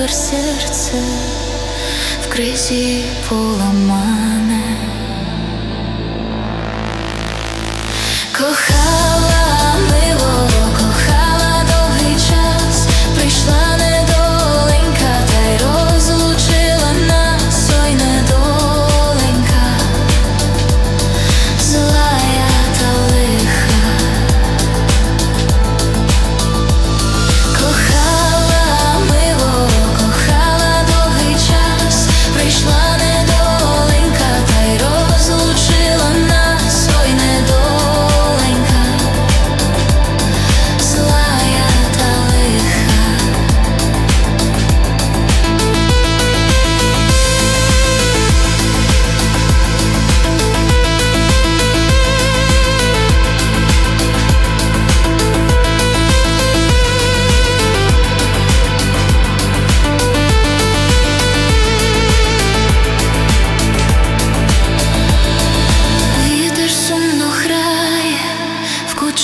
тепер серце в кризі поламане.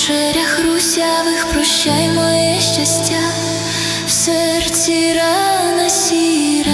кучерях русявих прощай моє щастя, в серці рана сіра.